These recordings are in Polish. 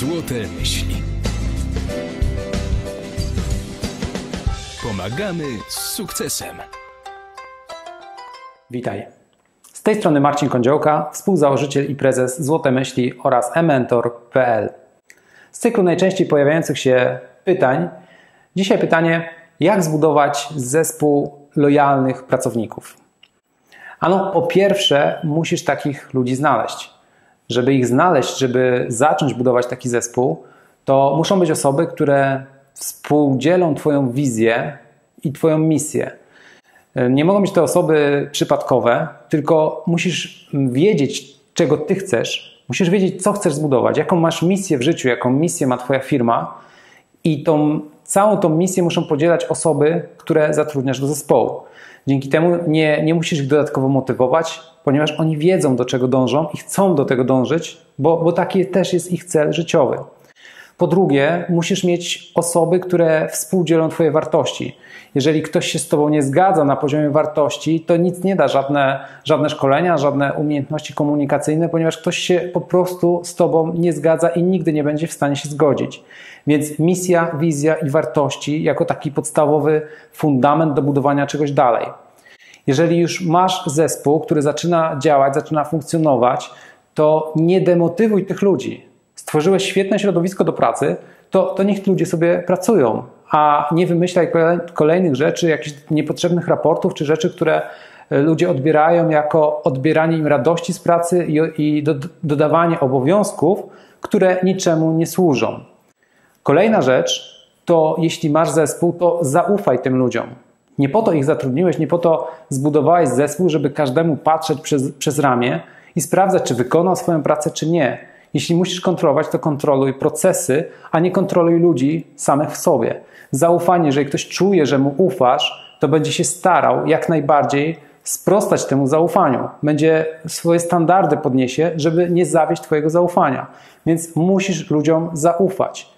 Złote myśli. Pomagamy z sukcesem. Witaj. Z tej strony Marcin Kądziołka, współzałożyciel i prezes Złote Myśli oraz ementor.pl. Z cyklu najczęściej pojawiających się pytań, dzisiaj pytanie, jak zbudować zespół lojalnych pracowników? Ano, po pierwsze, musisz takich ludzi znaleźć. Żeby ich znaleźć, żeby zacząć budować taki zespół, to muszą być osoby, które współdzielą Twoją wizję i Twoją misję. Nie mogą być to osoby przypadkowe, tylko musisz wiedzieć, czego Ty chcesz, musisz wiedzieć, co chcesz zbudować, jaką masz misję w życiu, jaką misję ma Twoja firma i tą, całą tą misję muszą podzielać osoby, które zatrudniasz do zespołu. Dzięki temu nie, nie musisz ich dodatkowo motywować, ponieważ oni wiedzą, do czego dążą i chcą do tego dążyć, bo, bo taki też jest ich cel życiowy. Po drugie, musisz mieć osoby, które współdzielą Twoje wartości. Jeżeli ktoś się z Tobą nie zgadza na poziomie wartości, to nic nie da, żadne, żadne szkolenia, żadne umiejętności komunikacyjne, ponieważ ktoś się po prostu z Tobą nie zgadza i nigdy nie będzie w stanie się zgodzić. Więc misja, wizja i wartości jako taki podstawowy fundament do budowania czegoś dalej. Jeżeli już masz zespół, który zaczyna działać, zaczyna funkcjonować, to nie demotywuj tych ludzi. Stworzyłeś świetne środowisko do pracy, to, to niech ludzie sobie pracują, a nie wymyślaj kolejnych rzeczy, jakichś niepotrzebnych raportów czy rzeczy, które e, ludzie odbierają jako odbieranie im radości z pracy i, i do, dodawanie obowiązków, które niczemu nie służą. Kolejna rzecz to, jeśli masz zespół, to zaufaj tym ludziom. Nie po to ich zatrudniłeś, nie po to zbudowałeś zespół, żeby każdemu patrzeć przez, przez ramię i sprawdzać, czy wykonał swoją pracę, czy nie. Jeśli musisz kontrolować, to kontroluj procesy, a nie kontroluj ludzi samych w sobie. Zaufanie, jeżeli ktoś czuje, że mu ufasz, to będzie się starał jak najbardziej sprostać temu zaufaniu. Będzie swoje standardy podniesie, żeby nie zawieść Twojego zaufania. Więc musisz ludziom zaufać.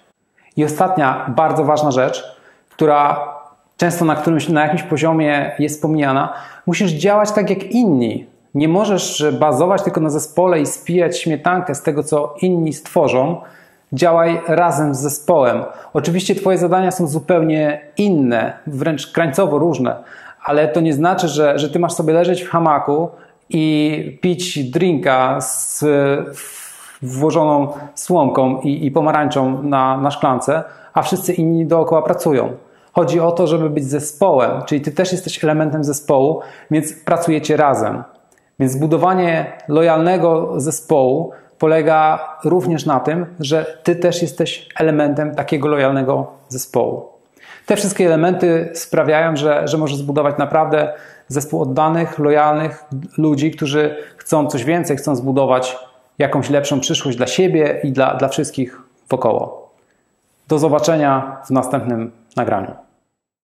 I ostatnia bardzo ważna rzecz, która często na, którymś, na jakimś poziomie jest pomijana, musisz działać tak jak inni. Nie możesz bazować tylko na zespole i spijać śmietankę z tego, co inni stworzą. Działaj razem z zespołem. Oczywiście Twoje zadania są zupełnie inne, wręcz krańcowo różne, ale to nie znaczy, że, że Ty masz sobie leżeć w hamaku i pić drinka z włożoną słomką i, i pomarańczą na, na szklance, a wszyscy inni dookoła pracują. Chodzi o to, żeby być zespołem, czyli ty też jesteś elementem zespołu, więc pracujecie razem. Więc zbudowanie lojalnego zespołu polega również na tym, że ty też jesteś elementem takiego lojalnego zespołu. Te wszystkie elementy sprawiają, że, że możesz zbudować naprawdę zespół oddanych, lojalnych ludzi, którzy chcą coś więcej, chcą zbudować jakąś lepszą przyszłość dla siebie i dla, dla wszystkich wokoło. Do zobaczenia w następnym nagraniu.